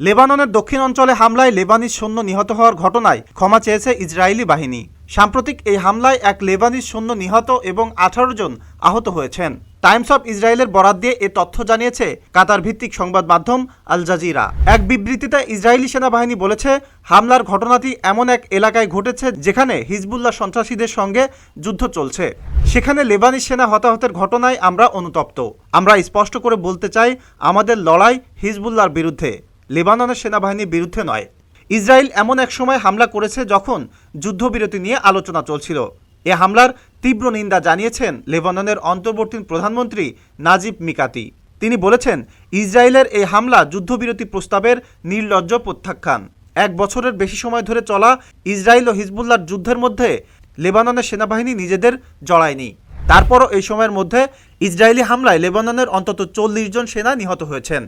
লেবাননের দক্ষিণ অঞ্চলে হামলায় লেবানিজ সৈন্য নিহত হওয়ার ঘটনায় ক্ষমা চেয়েছে ইসরায়েলি বাহিনী। সাম্প্রতিক এই হামলায় এক লেবানিজ সৈন্য নিহত এবং আঠারো জন আহত হয়েছেন। টাইমস অফ ইসরায়েলের বরাত দিয়ে এ তথ্য জানিয়েছে কাতার ভিত্তিক সংবাদ মাধ্যম আল জাজিরা। এক বিবৃতিতে ইসরায়েলি সেনাবাহিনী বলেছে, হামলার ঘটনাটি এমন এক এলাকায় ঘটেছে যেখানে হিজবুল্লাহ সন্ত্রাসীদের সঙ্গে যুদ্ধ চলছে। সেখানে লেবানিজ সেনা হতাহতের ঘটনায় আমরা অনুতপ্ত। আমরা স্পষ্ট করে বলতে চাই, আমাদের লড়াই হিজবুল্লাহর বিরুদ্ধে। লেবাননের সেনাবাহিনীর বিরুদ্ধে নয়। ইসরায়েল এমন এক সময় হামলা করেছে যখন যুদ্ধবিরতি নিয়ে আলোচনা চলছিল। এ হামলার তীব্র নিন্দা জানিয়েছেন লেবাননের অন্তর্বর্তী প্রধানমন্ত্রী নাজিব মিকাতি। তিনি বলেছেন, ইসরায়েলের এই হামলা যুদ্ধবিরতি প্রস্তাবের নির্লজ্জ প্রত্যাখ্যান। এক বছরের বেশি সময় ধরে চলা ইসরায়েল ও হিজবুল্লাহর যুদ্ধের মধ্যে লেবাননের সেনাবাহিনী নিজেদের জড়ায়নি। তারপরও এই সময়ের মধ্যে ইসরায়েলি হামলায় লেবাননের অন্তত চল্লিশ জন সেনা নিহত হয়েছেন।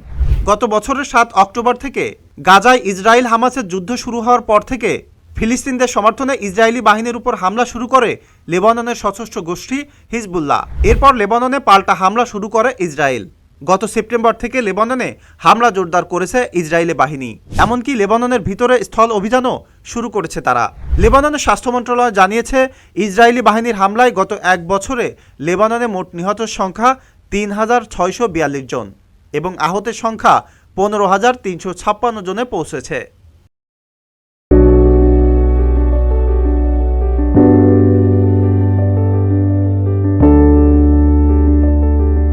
গত বছরের সাত অক্টোবর থেকে গাজায় ইসরায়েল হামাসের যুদ্ধ শুরু হওয়ার পর থেকে ফিলিস্তিনদের সমর্থনে ইসরায়েলি বাহিনীর উপর হামলা শুরু করে লেবাননের সশস্ত্র গোষ্ঠী হিজবুল্লাহ। এরপর লেবাননে পাল্টা হামলা শুরু করে ইসরায়েল। গত সেপ্টেম্বর থেকে লেবাননে হামলা জোরদার করেছে ইসরায়েলি বাহিনী। এমনকি লেবাননের ভিতরে স্থল অভিযানও শুরু করেছে তারা। লেবাননের স্বাস্থ্য মন্ত্রণালয় জানিয়েছে, ইসরায়েলি বাহিনীর হামলায় গত এক বছরে লেবাননে মোট নিহতের সংখ্যা তিন হাজার ছয়শো বিয়াল্লিশ জন। এবং আহতের সংখ্যা পনেরো হাজার তিনশো ছাপ্পান্ন জনে পৌঁছেছে।